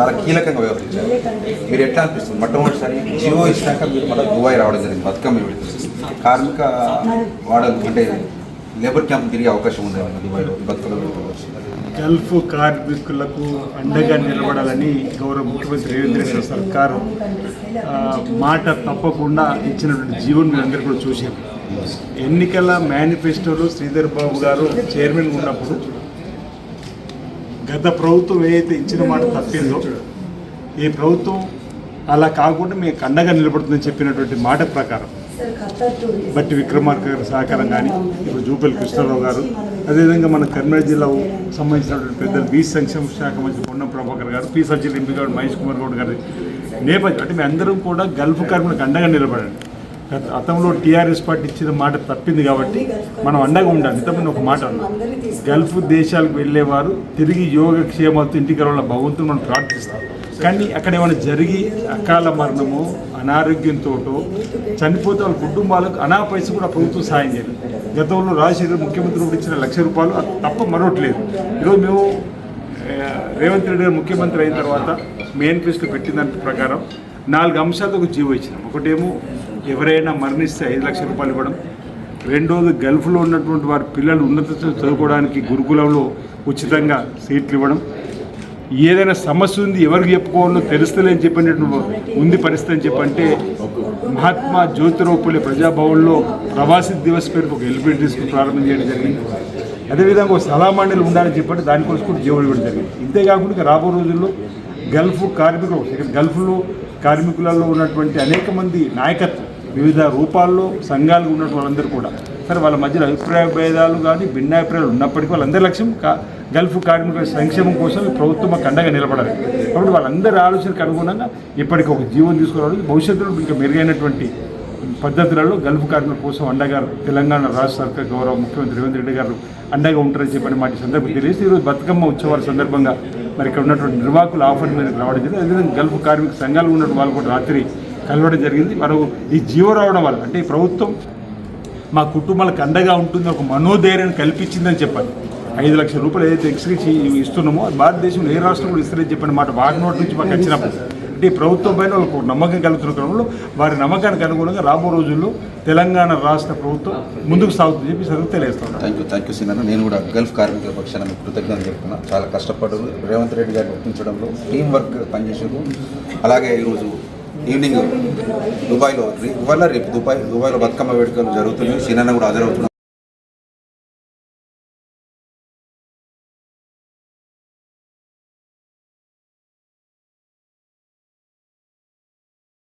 చాలా కీలకంగా వ్యవహరించారు. మీరు ఎట్లా అనిపిస్తుంది? మొట్టమొదటిసారి జియో ఇచ్చినాక మీరు మళ్ళీ దుబాయ్ రావడం జరిగింది బతుకమ్మ కార్మిక వాడలు అంటే లేబర్ క్యాంప్ తిరిగే అవకాశం ఉంది దుబాయ్లో? బతుకమ్మ గల్ఫ్ కార్మికులకు అండగా నిలబడాలని గౌరవ ముఖ్యమంత్రి రేవంత్ రెడ్డి గారి సర్కారు మాట తప్పకుండా ఇచ్చినటువంటి జీవన్ మీరు అందరూ కూడా చూశారు. ఎన్నికల మేనిఫెస్టోలో శ్రీధర్ బాబు గారు చైర్మన్ ఉన్నప్పుడు గత ప్రభుత్వం ఏదైతే ఇచ్చిన మాట తప్పిందో ఈ ప్రభుత్వం అలా కాకుండా మీకు అండగా నిలబడుతుందని చెప్పినటువంటి మాట ప్రకారం. బట్టి విక్రమార్క గారి సహకారం కానీ ఇప్పుడు జూపల్లి కృష్ణారావు గారు అదేవిధంగా మన కర్నూలు జిల్లాకు సంబంధించినటువంటి పెద్దలు బీ సంక్షేమ శాఖ మంత్రి పొన్నం ప్రభాకర్ గారు పి సజ్జల ఎంపీ గారు మహేష్ కుమార్ గౌడ్ గారి నేపథ్యం. అంటే మేము అందరం కూడా గల్ఫ్ కార్మికులకు అండగా నిలబడండి. గతంలో టీఆర్ఎస్ పార్టీ ఇచ్చిన మాట తప్పింది కాబట్టి మనం అండగా ఉండాలి. ఇంతకుముందు ఒక మాట అన్నాం గల్ఫ్ దేశాలకు వెళ్ళేవారు తిరిగి యోగక్షేమాలతో ఇంటికి రావాల భగవంతుని మనం ప్రార్థిస్తాం. కానీ అక్కడ ఏమైనా జరిగి అకాల మరణము అనారోగ్యంతో చనిపోతే వాళ్ళ కుటుంబాలకు అనా పైస కూడా ప్రభుత్వం సాయం చేయాలి గతంలో రాజశేఖర్ ముఖ్యమంత్రి కూడా ఇచ్చిన లక్ష రూపాయలు అది తప్ప మరొకట్లేదు ఈరోజు మేము రేవంత్ రెడ్డి గారు ముఖ్యమంత్రి అయిన తర్వాత మేనిఫెస్టో పెట్టిన దాని ప్రకారం నాలుగు అంశాలతో ఒక జీవో ఇచ్చినాం. ఒకటేమో ఎవరైనా మరణిస్తే ఐదు లక్షల రూపాయలు ఇవ్వడం. రెండోది గల్ఫ్లో ఉన్నటువంటి వారి పిల్లలు ఉన్నత చదువుకోవడానికి గురుకులంలో ఉచితంగా సీట్లు ఇవ్వడం. ఏదైనా సమస్య ఉంది ఎవరికి చెప్పుకోవాలో తెలుస్తలేని చెప్పినటువంటి ఉంది పరిస్థితి అని చెప్పంటే మహాత్మా జ్యోతిరావు పులే ప్రజాభవన్లో ప్రవాసీ దివస్ పేరుకు ఒక ఎలిమెంటరీ తీసుకుని ప్రారంభం చేయడం జరిగింది. అదేవిధంగా ఒక సలామండలి ఉండాలని చెప్పంటే దానికోసం కూడా జీవనం ఇవ్వడం జరిగింది. ఇంతేకాకుండా రాబో రోజుల్లో గల్ఫ్ కార్మికులు ఇక్కడ గల్ఫ్లో కార్మికులలో ఉన్నటువంటి అనేక మంది నాయకత్వం వివిధ రూపాల్లో సంఘాలు ఉన్నటువంటి వాళ్ళందరూ కూడా. సరే వాళ్ళ మధ్యలో అభిప్రాయ భేదాలు కానీ భిన్నాభిప్రాయాలు ఉన్నప్పటికీ వాళ్ళందరి లక్ష్యం కా గల్ఫ్ కార్మికుల సంక్షేమం కోసం ప్రభుత్వం అండగా నిలబడాలి. కాబట్టి వాళ్ళందరి ఆలోచనకు అనుగుణంగా ఇప్పటికి ఒక జీవనం తీసుకురావడం భవిష్యత్తులో ఇంకా మెరుగైనటువంటి పద్ధతులలో గల్ఫ్ కార్మికుల కోసం అండగా తెలంగాణ రాష్ట్ర సర్కార్ గౌరవ ముఖ్యమంత్రి రేవంత్ రెడ్డి గారు అండగా ఉంటారని చెప్పని మాట సందర్భం తెలియజేసి ఈరోజు బతుకమ్మ ఉత్సవాల సందర్భంగా మరి ఇక్కడ ఉన్నటువంటి నిర్వాహకులు ఆఫర్ మీద రావడం జరిగింది. అదేవిధంగా గల్ఫ్ కార్మిక సంఘాలు ఉన్నటువంటి వాళ్ళు కూడా రాత్రి కలవడం జరిగింది. వారు ఈ జీవో రావడం వల్ల అంటే ఈ ప్రభుత్వం మా కుటుంబాలకు అండగా ఉంటుంది ఒక మనోధైర్యాన్ని కల్పించిందని చెప్పాలి. ఐదు లక్షల రూపాయలు ఏదైతే ఎక్స్గ్రీస్ ఇస్తున్నామో అది భారతదేశంలో ఏ రాష్ట్రం కూడా ఇస్తారని చెప్పిన మాట వాటి నోటి నుంచి మాకు వచ్చినప్పుడు. అంటే ఈ ప్రభుత్వం పైన వాళ్ళకు ఒక నమ్మకం కలుగుతున్న క్రమంలో వారి నమ్మకానికి అనుగుణంగా రాబో రోజుల్లో తెలంగాణ రాష్ట్ర ప్రభుత్వం ముందుకు సాగుతుందని చెప్పి సరుకు తెలియస్తున్నాను థ్యాంక్ యూ థ్యాంక్ యూ సినాను నేను కూడా గల్ఫ్ కార్మికుల పక్షాన మీకు కృతజ్ఞతలు చెప్తున్నాను చాలా కష్టపడ్డారు రేవంత్ రెడ్డి గారిని ఒప్పించడంలో టీం వర్క్ పనిచేసారు అలాగే ఈరోజు ఈవినింగ్ దుబాయ్లో ఇవాళ రేపు దుబాయ్ దుబాయ్లో బతుకమ్మ వేడుకలు జరుగుతున్నాయి. సినాన్న కూడా హాజరవుతున్నాం